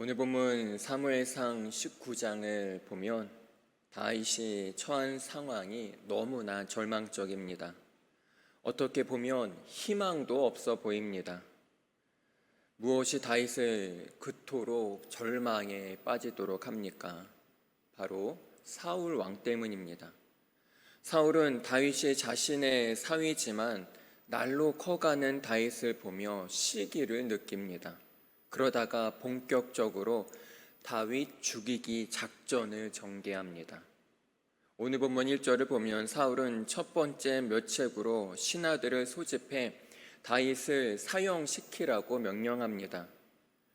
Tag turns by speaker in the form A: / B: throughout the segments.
A: 오늘 본문 사무엘상 19장을 보면 다윗이 처한 상황이 너무나 절망적입니다. 어떻게 보면 희망도 없어 보입니다. 무엇이 다윗을 그토록 절망에 빠지도록 합니까? 바로 사울 왕 때문입니다. 사울은 다윗이 자신의 사위지만 날로 커가는 다윗을 보며 시기를 느낍니다. 그러다가 본격적으로 다윗 죽이기 작전을 전개합니다. 오늘 본문 1절을 보면 사울은 첫 번째 묘책으로 신하들을 소집해 다윗을 사형시키라고 명령합니다.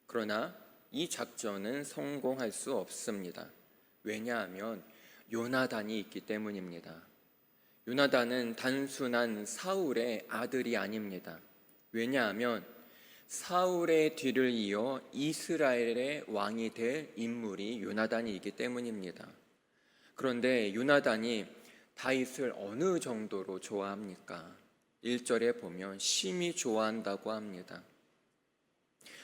A: 그러나 이 작전은 성공할 수 없습니다. 왜냐하면 요나단이 있기 때문입니다. 요나단은 단순한 사울의 아들이 아닙니다. 왜냐하면 사울의 뒤를 이어 이스라엘의 왕이 될 인물이 요나단이기 때문입니다. 그런데 요나단이 다윗을 어느 정도로 좋아합니까? 1절에 보면 심히 좋아한다고 합니다.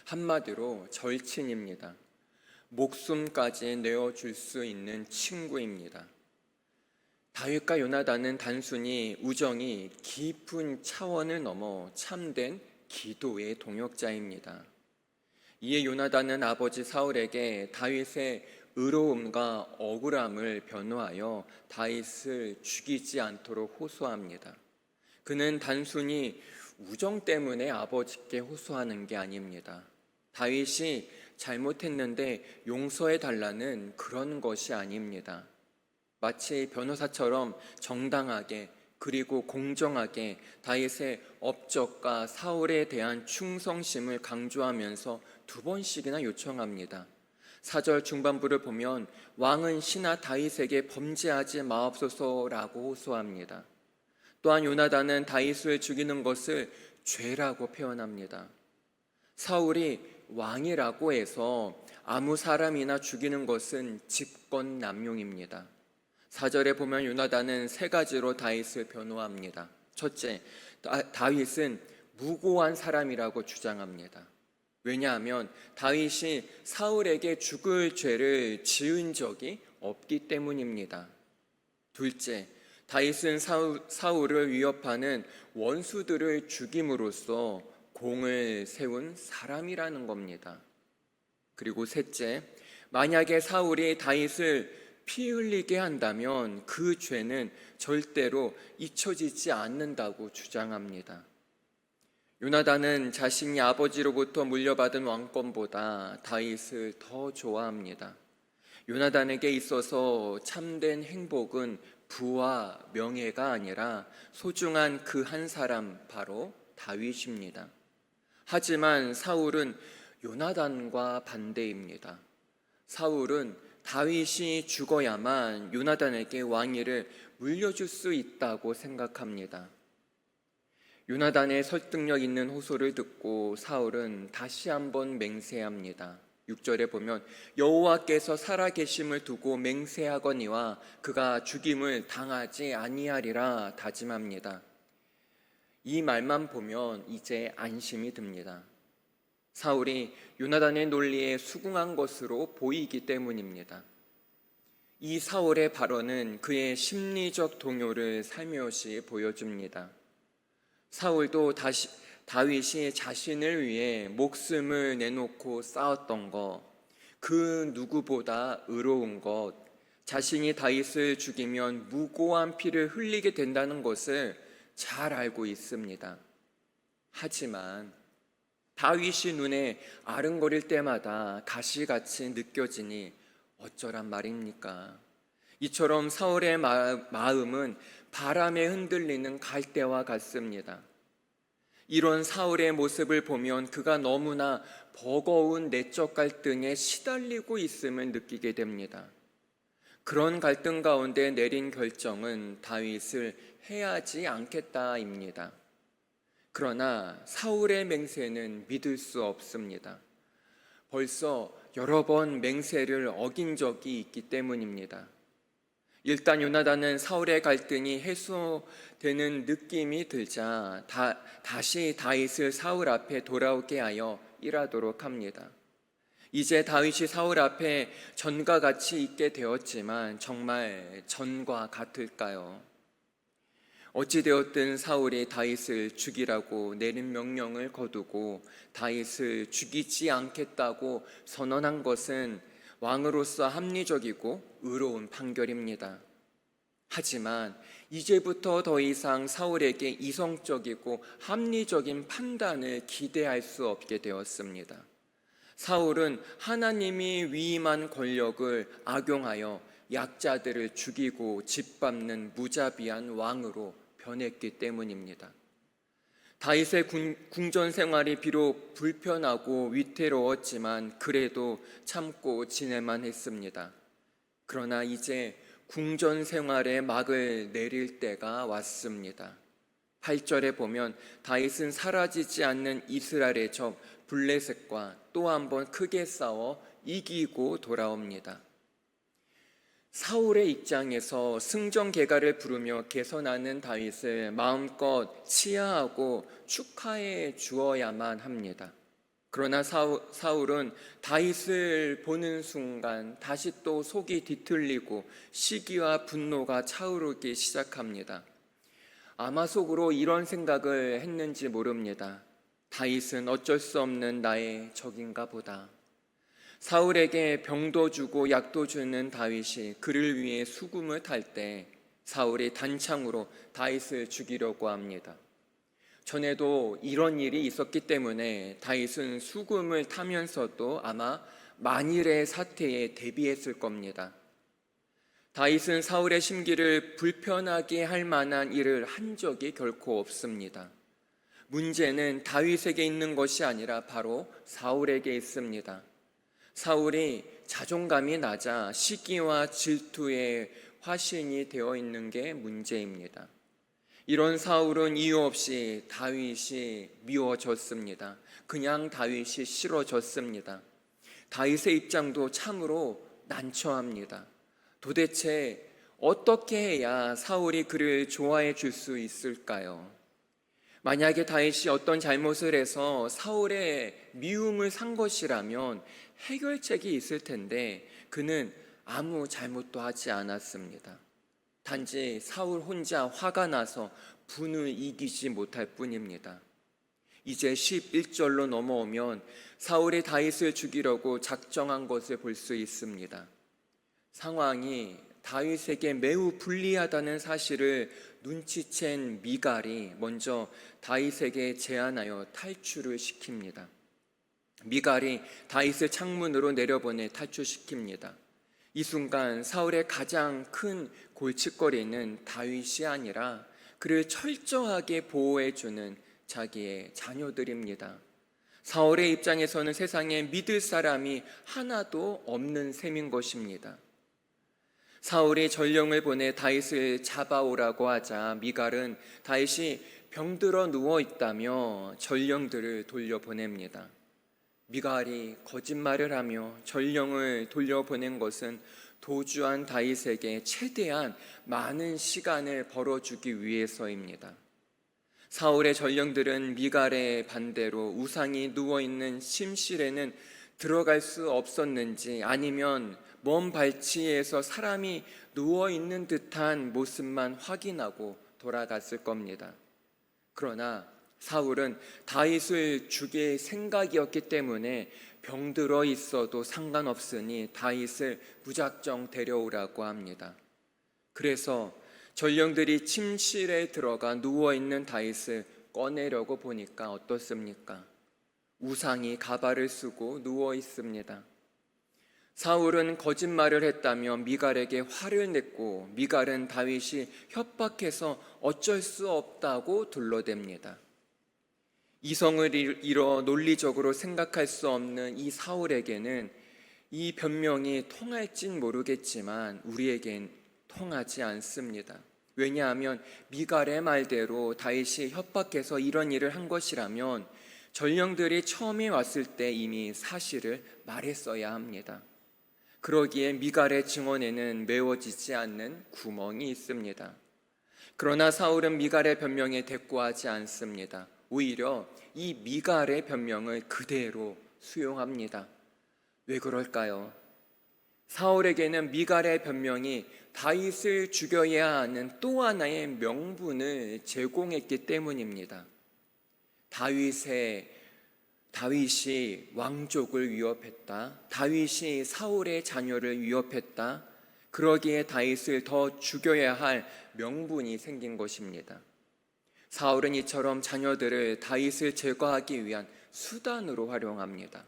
A: 한마디로 절친입니다. 목숨까지 내어줄 수 있는 친구입니다. 다윗과 요나단은 단순히 우정이 깊은 차원을 넘어 참된 기도의 동역자입니다. 이에 요나단은 아버지 사울에게 다윗의 의로움과 억울함을 변호하여 다윗을 죽이지 않도록 호소합니다. 그는 단순히 우정 때문에 아버지께 호소하는 게 아닙니다. 다윗이 잘못했는데 용서해 달라는 그런 것이 아닙니다. 마치 변호사처럼 정당하게 그리고 공정하게 다윗의 업적과 사울에 대한 충성심을 강조하면서 두 번씩이나 요청합니다. 사절 중반부를 보면 왕은 신하 다윗에게 범죄하지 마옵소서라고 호소합니다. 또한 요나단은 다윗을 죽이는 것을 죄라고 표현합니다. 사울이 왕이라고 해서 아무 사람이나 죽이는 것은 직권남용입니다. 사절에 보면 요나단은 세 가지로 다윗을 변호합니다. 첫째, 다윗은 무고한 사람이라고 주장합니다. 왜냐하면 다윗이 사울에게 죽을 죄를 지은 적이 없기 때문입니다. 둘째, 다윗은 사울, 사울을 위협하는 원수들을 죽임으로써 공을 세운 사람이라는 겁니다. 그리고 셋째, 만약에 사울이 다윗을 피 흘리게 한다면 그 죄는 절대로 잊혀지지 않는다고 주장합니다. 요나단은 자신이 아버지로부터 물려받은 왕권보다 다윗을 더 좋아합니다. 요나단에게 있어서 참된 행복은 부와 명예가 아니라 소중한 그 한 사람 바로 다윗입니다. 하지만 사울은 요나단과 반대입니다. 사울은 다윗이 죽어야만 요나단에게 왕위를 물려줄 수 있다고 생각합니다. 요나단의 설득력 있는 호소를 듣고 사울은 다시 한번 맹세합니다. 6절에 보면 여호와께서 살아 계심을 두고 맹세하거니와 그가 죽임을 당하지 아니하리라 다짐합니다. 이 말만 보면 이제 안심이 듭니다. 사울이 요나단의 논리에 수긍한 것으로 보이기 때문입니다. 이 사울의 발언은 그의 심리적 동요를 살며시 보여줍니다. 사울도 다시 다윗이 자신을 위해 목숨을 내놓고 싸웠던 것, 그 누구보다 의로운 것, 자신이 다윗을 죽이면 무고한 피를 흘리게 된다는 것을 잘 알고 있습니다. 하지만 다윗이 눈에 아른거릴 때마다 가시같이 느껴지니 어쩌란 말입니까? 이처럼 사울의 마음은 바람에 흔들리는 갈대와 같습니다. 이런 사울의 모습을 보면 그가 너무나 버거운 내적 갈등에 시달리고 있음을 느끼게 됩니다. 그런 갈등 가운데 내린 결정은 다윗을 해하지 않겠다입니다. 그러나 사울의 맹세는 믿을 수 없습니다. 벌써 여러 번 맹세를 어긴 적이 있기 때문입니다. 일단 요나단은 사울의 갈등이 해소되는 느낌이 들자 다, 다시 다윗을 사울 앞에 돌아오게 하여 일하도록 합니다. 이제 다윗이 사울 앞에 전과 같이 있게 되었지만 정말 전과 같을까요? 어찌되었든 사울이 다윗을 죽이라고 내린 명령을 거두고 다윗을 죽이지 않겠다고 선언한 것은 왕으로서 합리적이고 의로운 판결입니다. 하지만 이제부터 더 이상 사울에게 이성적이고 합리적인 판단을 기대할 수 없게 되었습니다. 사울은 하나님이 위임한 권력을 악용하여 약자들을 죽이고 짓밟는 무자비한 왕으로 변했기 때문입니다. 다윗의 궁- 궁전 생활이 비록 불편하고 위태로웠지만 그래도 참고 지내만 했습니다. 그러나 이제 궁전 생활의 막을 내릴 때가 왔습니다. 8절에 보면 다윗은 사라지지 않는 이스라엘의 적 블레셋과 또 한 번 크게 싸워 이기고 돌아옵니다. 사울의 입장에서 승전 개가를 부르며 개선하는 다윗을 마음껏 치하하고 축하해 주어야만 합니다. 그러나 사울, 사울은 다윗을 보는 순간 다시 또 속이 뒤틀리고 시기와 분노가 차오르기 시작합니다. 아마 속으로 이런 생각을 했는지 모릅니다. 다윗은 어쩔 수 없는 나의 적인가 보다. 사울에게 병도 주고 약도 주는 다윗이 그를 위해 수금을 탈 때 사울이 단창으로 다윗을 죽이려고 합니다. 전에도 이런 일이 있었기 때문에 다윗은 수금을 타면서도 아마 만일의 사태에 대비했을 겁니다. 다윗은 사울의 심기를 불편하게 할 만한 일을 한 적이 결코 없습니다. 문제는 다윗에게 있는 것이 아니라 바로 사울에게 있습니다. 사울이 자존감이 낮아 시기와 질투의 화신이 되어 있는 게 문제입니다. 이런 사울은 이유 없이 다윗이 미워졌습니다. 그냥 다윗이 싫어졌습니다. 다윗의 입장도 참으로 난처합니다. 도대체 어떻게 해야 사울이 그를 좋아해 줄 수 있을까요? 만약에 다윗이 어떤 잘못을 해서 사울의 미움을 산 것이라면 해결책이 있을 텐데 그는 아무 잘못도 하지 않았습니다. 단지 사울 혼자 화가 나서 분을 이기지 못할 뿐입니다. 이제 11절로 넘어오면 사울이 다윗을 죽이려고 작정한 것을 볼 수 있습니다. 상황이 다윗에게 매우 불리하다는 사실을 눈치챈 미갈이 먼저 다윗에게 제안하여 탈출을 시킵니다. 미갈이 다윗을 창문으로 내려보내 탈출시킵니다. 이 순간 사울의 가장 큰 골칫거리는 다윗이 아니라 그를 철저하게 보호해주는 자기의 자녀들입니다. 사울의 입장에서는 세상에 믿을 사람이 하나도 없는 셈인 것입니다. 사울이 전령을 보내 다윗을 잡아오라고 하자 미갈은 다윗이 병들어 누워 있다며 전령들을 돌려보냅니다. 미갈이 거짓말을 하며 전령을 돌려보낸 것은 도주한 다윗에게 최대한 많은 시간을 벌어주기 위해서입니다. 사울의 전령들은 미갈의 반대로 우상이 누워 있는 심실에는 들어갈 수 없었는지 아니면 먼 발치에서 사람이 누워 있는 듯한 모습만 확인하고 돌아갔을 겁니다. 그러나 사울은 다윗을 죽일 생각이었기 때문에 병들어 있어도 상관없으니 다윗을 무작정 데려오라고 합니다. 그래서 전령들이 침실에 들어가 누워 있는 다윗을 꺼내려고 보니까 어떻습니까? 우상이 가발을 쓰고 누워 있습니다. 사울은 거짓말을 했다며 미갈에게 화를 냈고 미갈은 다윗이 협박해서 어쩔 수 없다고 둘러댑니다. 이성을 잃어 논리적으로 생각할 수 없는 이 사울에게는 이 변명이 통할진 모르겠지만 우리에겐 통하지 않습니다. 왜냐하면 미갈의 말대로 다윗이 협박해서 이런 일을 한 것이라면 전령들이 처음에 왔을 때 이미 사실을 말했어야 합니다. 그러기에 미갈의 증언에는 메워지지 않는 구멍이 있습니다. 그러나 사울은 미갈의 변명에 대꾸하지 않습니다. 오히려 이 미갈의 변명을 그대로 수용합니다. 왜 그럴까요? 사울에게는 미갈의 변명이 다윗을 죽여야 하는 또 하나의 명분을 제공했기 때문입니다. 다윗의 다윗이 왕족을 위협했다. 다윗이 사울의 자녀를 위협했다. 그러기에 다윗을 더 죽여야 할 명분이 생긴 것입니다. 사울은 이처럼 자녀들을 다윗을 제거하기 위한 수단으로 활용합니다.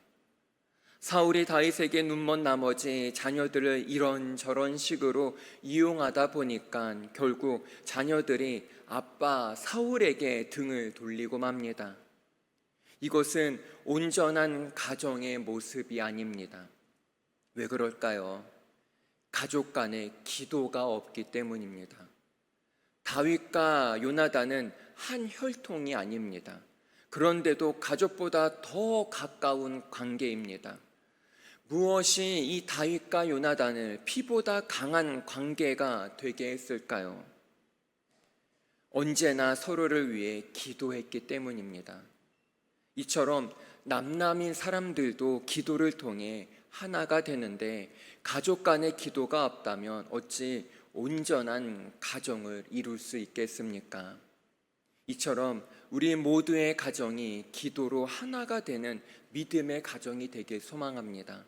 A: 사울이 다윗에게 눈먼 나머지 자녀들을 이런저런 식으로 이용하다 보니까 결국 자녀들이 아빠 사울에게 등을 돌리고 맙니다. 이것은 온전한 가정의 모습이 아닙니다. 왜 그럴까요? 가족 간에 기도가 없기 때문입니다. 다윗과 요나단은 한 혈통이 아닙니다. 그런데도 가족보다 더 가까운 관계입니다. 무엇이 이 다윗과 요나단을 피보다 강한 관계가 되게 했을까요? 언제나 서로를 위해 기도했기 때문입니다. 이처럼 남남인 사람들도 기도를 통해 하나가 되는데 가족 간의 기도가 없다면 어찌 온전한 가정을 이룰 수 있겠습니까? 이처럼 우리 모두의 가정이 기도로 하나가 되는 믿음의 가정이 되길 소망합니다.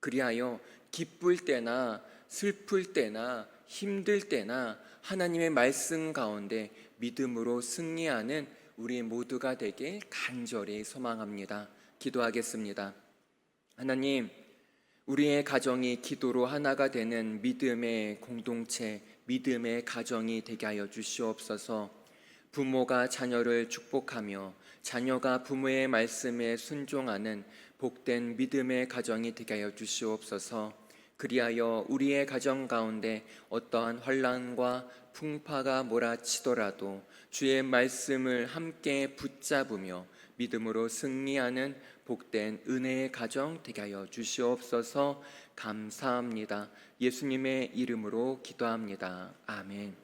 A: 그리하여 기쁠 때나 슬플 때나 힘들 때나 하나님의 말씀 가운데 믿음으로 승리하는 우리 모두가 되길 간절히 소망합니다. 기도하겠습니다. 하나님, 우리의 가정이 기도로 하나가 되는 믿음의 공동체, 믿음의 가정이 되게 하여 주시옵소서. 부모가 자녀를 축복하며 자녀가 부모의 말씀에 순종하는 복된 믿음의 가정이 되게 하여 주시옵소서. 그리하여 우리의 가정 가운데 어떠한 환란과 풍파가 몰아치더라도 주의 말씀을 함께 붙잡으며 믿음으로 승리하는 복된 은혜의 가정 되게 하여 주시옵소서 감사합니다. 예수님의 이름으로 기도합니다. 아멘.